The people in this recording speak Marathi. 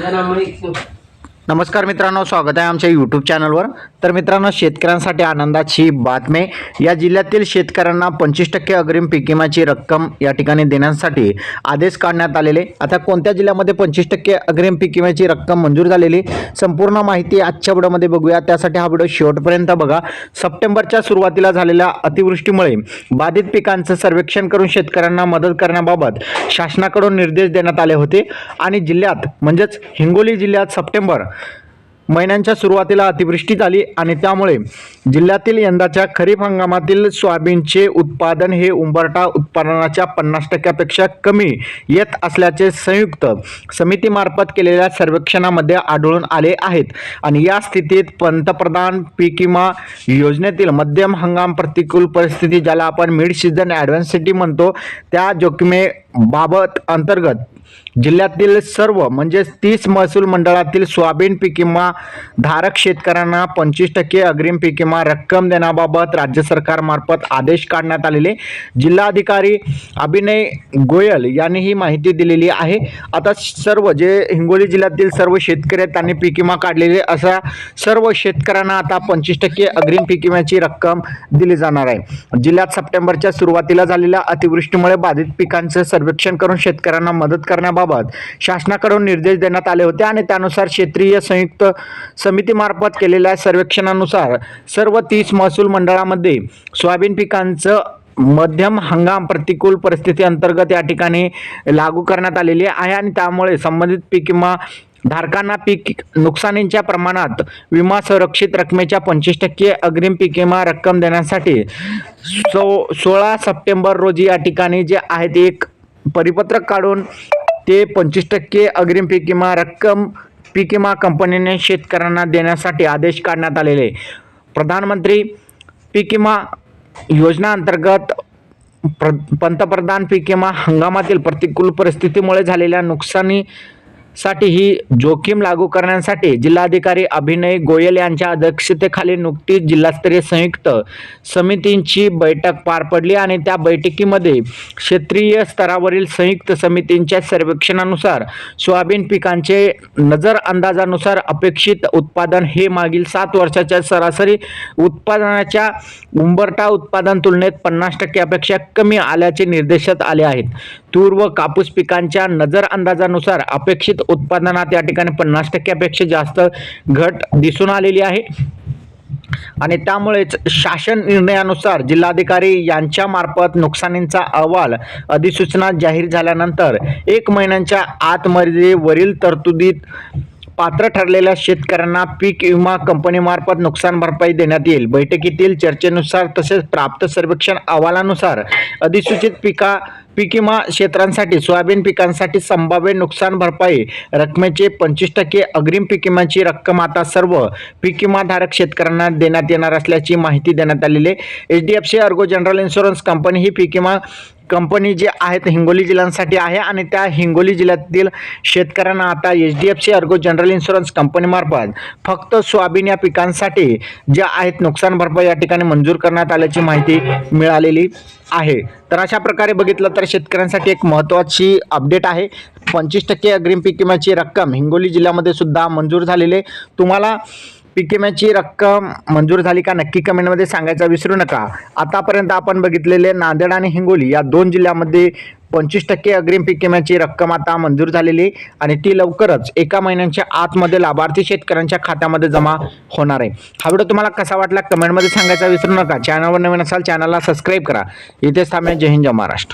Ya no, नमस्कार मित्रांनो स्वागत आहे आमच्या यूट्यूब चॅनलवर तर मित्रांनो शेतकऱ्यांसाठी आनंदाची बातमी या जिल्ह्यातील शेतकऱ्यांना पंचवीस टक्के अग्रिम पीक विम्याची रक्कम या ठिकाणी देण्यासाठी आदेश काढण्यात आलेले. आता कोणत्या जिल्ह्यामध्ये पंचवीस टक्के अग्रिम पीक विम्याची रक्कम मंजूर झालेली? संपूर्ण माहिती आजच्या व्हिडिओमध्ये बघूया. त्यासाठी हा व्हिडिओ शेवटपर्यंत बघा. सप्टेंबरच्या सुरुवातीला झालेल्या अतिवृष्टीमुळे बाधित पिकांचं सर्वेक्षण करून शेतकऱ्यांना मदत करण्याबाबत शासनाकडून निर्देश देण्यात आले होते. आणि जिल्ह्यात म्हणजेच हिंगोली जिल्ह्यात सप्टेंबर महिन्यांच्या सुरुवातीला अतिवृष्टी झाली आणि त्यामुळे जिल्ह्यातील यंदाच्या खरीप हंगामातील सोयाबीनचे उत्पादन हे उंबरटा उत्पादनाच्या पन्नास टक्क्यापेक्षा कमी येत असल्याचे संयुक्त समितीमार्फत केलेल्या सर्वेक्षणामध्ये आढळून आले आहेत. आणि या स्थितीत पंतप्रधान पीक विमा योजनेतील मध्यम हंगाम प्रतिकूल परिस्थिती ज्याला आपण मिड सीझन ॲडव्हान्सिटी म्हणतो त्या जोखमे बाबत अंतर्गत जिल्ह्यातील सर्व म्हणजेच तीस महसूल मंडळातील सोयाबीन पीक विमा धारक शेतकऱ्यांना पंचवीस टक्के अग्रिम पीक विमा रक्कम देण्याबाबत राज्य सरकारमार्फत आदेश काढण्यात आलेले. जिल्हाधिकारी अभिनय गोयल यांनी ही माहिती दिलेली आहे. आता सर्व जे हिंगोली जिल्ह्यातील सर्व शेतकरी आहेत त्यांनी पीक विमा काढलेले असा सर्व शेतकऱ्यांना आता पंचवीस टक्के अग्रिम पीक विम्याची रक्कम दिली जाणार आहे. जिल्ह्यात सप्टेंबरच्या सुरुवातीला झालेल्या अतिवृष्टीमुळे बाधित पिकांचं सर्वेक्षण करून शेतकऱ्यांना मदत करण्याबाबत शासनाकडून निर्देश देण्यात आले होते आणि त्यानुसार क्षेत्रीय संयुक्त समितीमार्फत केलेल्या सर्वेक्षणानुसार सर्व तीस महसूल मंडळामध्ये सोयाबीन पिकांचं मध्यम हंगाम प्रतिकूल परिस्थिती अंतर्गत या ठिकाणी लागू करण्यात आलेली आहे आणि त्यामुळे संबंधित पीक विमा धारकांना पीक नुकसानीच्या प्रमाणात विमा संरक्षित रकमेच्या पंचवीस टक्के अग्रिम पीक विमा रक्कम देण्यासाठी सो सोळा सप्टेंबर रोजी या ठिकाणी जे आहेत एक परिपत्रक काढून ते पंचवीस टक्के अग्रिम पीक विमा रक्कम पीक विमा कंपनीने शेतकऱ्यांना देण्यासाठी आदेश काढण्यात आलेले. प्रधानमंत्री पीक विमा योजना अंतर्गत प्र पंतप्रधान पीक विमा हंगामातील प्रतिकूल परिस्थितीमुळे झालेल्या नुकसानी साठी ही जोखीम लागू करण्यासाठी जिल्हाधिकारी अभिनय गोयल यांच्या अध्यक्षतेखाली नुकतीच जिल्हास्तरीय संयुक्त समितींची बैठक पार पडली आणि त्या बैठकीमध्ये क्षेत्रीय स्तरावरील संयुक्त समितींच्या सर्वेक्षणानुसार सोयाबीन पिकांचे नजर अंदाजानुसार अपेक्षित उत्पादन हे मागील सात वर्षाच्या सरासरी उत्पादनाच्या उंबरटा उत्पादन तुलनेत पन्नास टक्क्यापेक्षा कमी आल्याचे निर्देशात आले आहेत. तूर व कापूस पिकांच्या नजर अंदाजानुसार अपेक्षित उत्पादनात या ठिकाणी पन्नास टक्क्यापेक्षा जास्त घट दिसून आलेली आहे. आणि त्यामुळेच शासन निर्णयानुसार जिल्हाधिकारी यांच्या मार्फत नुकसानींचा अहवाल अधिसूचना जाहीर झाल्यानंतर एक महिन्यांच्या आतमध्ये वरील तरतुदीत पात्र ठरलेल्या शेतकऱ्यांना पीक विमा कंपनीमार्फत नुकसान भरपाई देण्यात येईल. बैठकीतील चर्चेनुसार तसेच प्राप्त सर्वेक्षण अहवालानुसार अधिसूचित पिका पीक विमा क्षेत्रांसाठी सोयाबीन पिकांसाठी संभाव्य नुकसान भरपाई रकमेचे पंचवीस टक्के अग्रिम पीक विम्याची रक्कम आता सर्व पीक विमाधारक शेतकऱ्यांना देण्यात येणार असल्याची माहिती देण्यात आलेली आहे. H D F C Ergo general insurance company ही पीक विमा कंपनी जी आहेत हिंगोली जिल्ह्यांसाठी आहे आणि त्या हिंगोली जिल्ह्यातील शेतकऱ्यांना आता H D F C Ergo general insurance कंपनीमार्फत फक्त सोयाबीन या पिकांसाठी ज्या आहेत नुकसान भरपाई या ठिकाणी मंजूर करण्यात आल्याची माहिती मिळालेली आहे. तर अशा प्रकारे बघितलं तर शेतकऱ्यांसाठी एक महत्त्वाची अपडेट आहे. पंचवीस टक्के अग्रिम पीक विम्याची रक्कम हिंगोली जिल्ह्यामध्ये सुद्धा मंजूर झालेली आहे. तुम्हाला पीक विम्याची रक्कम मंजूर झाली का नक्की कमेंटमध्ये सांगायचं विसरू नका. आतापर्यंत आपण बघितलेले नांदेड आणि हिंगोली या दोन जिल्ह्यामध्ये पंचवीस टक्के अग्रिम पीक विम्याची रक्कम आता मंजूर झालेली आहे आणि ती लवकरच एका महिन्यांच्या आतमध्ये लाभार्थी शेतकऱ्यांच्या खात्यामध्ये जमा होणार आहे. हा व्हिडिओ तुम्हाला कसा वाटला कमेंटमध्ये सांगायचा विसरू नका. चॅनलवर नवीन असाल चॅनलला सबस्क्राईब करा. इथेच थांबे जय हिंद जय महाराष्ट्र.